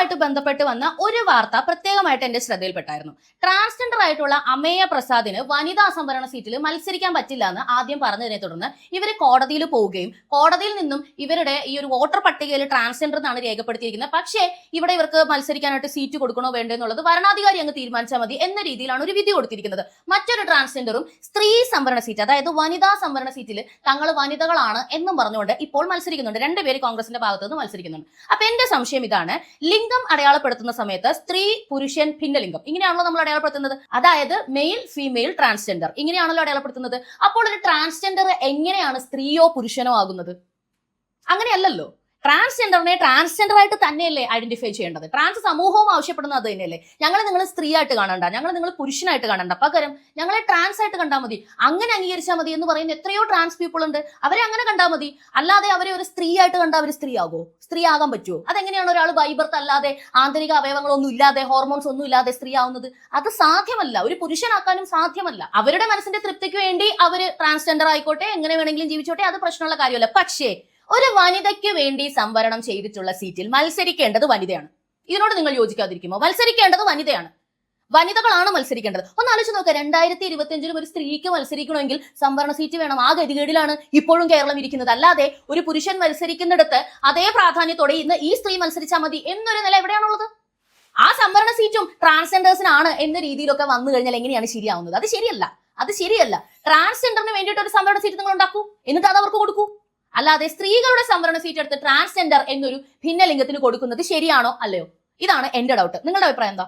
ഇതുമായിട്ട് ബന്ധപ്പെട്ട് വന്ന ഒരു വാർത്ത പ്രത്യേകമായിട്ട് എന്റെ ശ്രദ്ധയിൽപ്പെട്ടായിരുന്നു. ട്രാൻസ്ജെൻഡർ ആയിട്ടുള്ള അമേയ പ്രസാദിന് വനിതാ സംവരണ സീറ്റിൽ മത്സരിക്കാൻ പറ്റില്ല എന്ന് ആദ്യം പറഞ്ഞതിനെ തുടർന്ന് ഇവർ കോടതിയിൽ പോവുകയും കോടതിയിൽ നിന്നും ഇവരുടെ ഈ ഒരു വോട്ടർ പട്ടികയിൽ ട്രാൻസ്ജെൻഡർ എന്നാണ് രേഖപ്പെടുത്തിയിരിക്കുന്നത്. പക്ഷേ ഇവിടെ ഇവർക്ക് മത്സരിക്കാനായിട്ട് സീറ്റ് കൊടുക്കണോ വേണ്ടോ എന്നുള്ളത് വരണാധികാരി അങ്ങ് തീരുമാനിച്ചാൽ മതി എന്ന രീതിയിലാണ് ഒരു വിധി കൊടുത്തിരിക്കുന്നത്. മറ്റൊരു ട്രാൻസ്ജെൻഡറും സ്ത്രീ സംവരണ സീറ്റ് അതായത് വനിതാ സംവരണ സീറ്റിൽ തങ്ങൾ വനിതകളാണ് എന്നും പറഞ്ഞുകൊണ്ട് ഇപ്പോൾ മത്സരിക്കുന്നുണ്ട്. രണ്ടുപേര് കോൺഗ്രസിന്റെ ഭാഗത്ത് നിന്ന് മത്സരിക്കുന്നുണ്ട്. അപ്പൊ എന്റെ സംശയം ഇതാണ് ലിംഗം അടയാളപ്പെടുത്തുന്ന സമയത്ത് സ്ത്രീ പുരുഷൻ ഭിന്നലിംഗം. ഇങ്ങനെയാണല്ലോ നമ്മൾ അടയാളപ്പെടുത്തുന്നത്. അതായത് മെയിൽ ഫീമെയിൽ ട്രാൻസ്ജെൻഡർ ഇങ്ങനെയാണല്ലോ അടയാളപ്പെടുത്തുന്നത്. അപ്പോൾ ഒരു ട്രാൻസ്ജെൻഡർ എങ്ങനെയാണ് സ്ത്രീയോ പുരുഷനോ ആകുന്നത്? അങ്ങനെയല്ലല്ലോ. ട്രാൻസ്ജെൻഡറിനെ ട്രാൻസ്ജെൻഡർ ആയിട്ട് തന്നെയല്ലേ ഐഡന്റിഫൈ ചെയ്യേണ്ടത്? ട്രാൻസ് സമൂഹവും ആവശ്യപ്പെടുന്നത് അത് തന്നെയല്ലേ? ഞങ്ങൾ നിങ്ങൾ സ്ത്രീ ആയിട്ട് കാണണ്ട ഞങ്ങൾ നിങ്ങൾ പുരുഷനായിട്ട് കാണണ്ട. പകരം ഞങ്ങളെ ട്രാൻസ് ആയിട്ട് കണ്ടാൽ മതി. അങ്ങനെ അംഗീകരിച്ചാൽ മതി എന്ന് പറയുന്ന എത്രയോ ട്രാൻസ് പീപ്പിൾ ഉണ്ട്. അവരെ അങ്ങനെ കണ്ടാൽ മതി. അല്ലാതെ അവരെ ഒരു സ്ത്രീ ആയിട്ട് കണ്ടാൽ അവർ സ്ത്രീ ആകുമോ സ്ത്രീ ആകാൻ പറ്റുമോ അതെങ്ങനെയാണ് ഒരാൾ ബൈബർത്ത് അല്ലാതെ ആന്തരിക അവയവങ്ങളൊന്നും ഇല്ലാതെ ഹോർമോൺസ് ഒന്നും ഇല്ലാതെ സ്ത്രീ ആവുന്നത് അത് സാധ്യമല്ല. ഒരു പുരുഷനാക്കാനും സാധ്യമല്ല. അവരുടെ മനസ്സിന്റെ തൃപ്തിക്ക് വേണ്ടി അവർ ട്രാൻസ്ജെൻഡർ ആയിക്കോട്ടെ എങ്ങനെ വേണമെങ്കിലും ജീവിച്ചോട്ടെ അത് പ്രശ്നമുള്ള കാര്യമല്ല. പക്ഷേ ഒരു വനിതയ്ക്ക് വേണ്ടി സംവരണം ചെയ്തിട്ടുള്ള സീറ്റിൽ മത്സരിക്കേണ്ടത് വനിതയാണ്. ഇതിനോട് നിങ്ങൾ യോജിക്കാതിരിക്കുമോ? മത്സരിക്കേണ്ടത് വനിതയാണ്. വനിതകളാണ് മത്സരിക്കേണ്ടത്. ഒന്ന് ആലോചിച്ച് നോക്കുക രണ്ടായിരത്തി ഇരുപത്തിയഞ്ചിലും ഒരു സ്ത്രീക്ക് മത്സരിക്കണമെങ്കിൽ സംവരണ സീറ്റ് വേണം. ആ ഗതികേടിലാണ് ഇപ്പോഴും കേരളം ഇരിക്കുന്നത്. അല്ലാതെ ഒരു പുരുഷൻ മത്സരിക്കുന്നിടത്ത് അതേ പ്രാധാന്യത്തോടെ ഇന്ന് ഈ സ്ത്രീ മത്സരിച്ചാൽ മതി എന്നൊരു നില എവിടെയാണുള്ളത്? ആ സംവരണ സീറ്റും ട്രാൻസ്ജെൻഡേഴ്സിനാണ് എന്ന രീതിയിലൊക്കെ വന്നു കഴിഞ്ഞാൽ എങ്ങനെയാണ് ശരിയാവുന്നത്? അത് ശരിയല്ല. അത് ശരിയല്ല. ട്രാൻസ്ജെൻഡറിന് വേണ്ടിയിട്ട് ഒരു സംവരണ സീറ്റ് നിങ്ങൾ ഉണ്ടാക്കൂ. എന്നിട്ട് അത് അവർക്ക് കൊടുക്കൂ. അല്ലാതെ സ്ത്രീകളുടെ സംവരണ സീറ്റ് എടുത്ത് ട്രാൻസ്ജെൻഡർ എന്നൊരു ഭിന്നലിംഗത്തിന് കൊടുക്കുന്നത് ശരിയാണോ അല്ലയോ? ഇതാണ് എന്റെ ഡൗട്ട് നിങ്ങളുടെ അഭിപ്രായം എന്താ?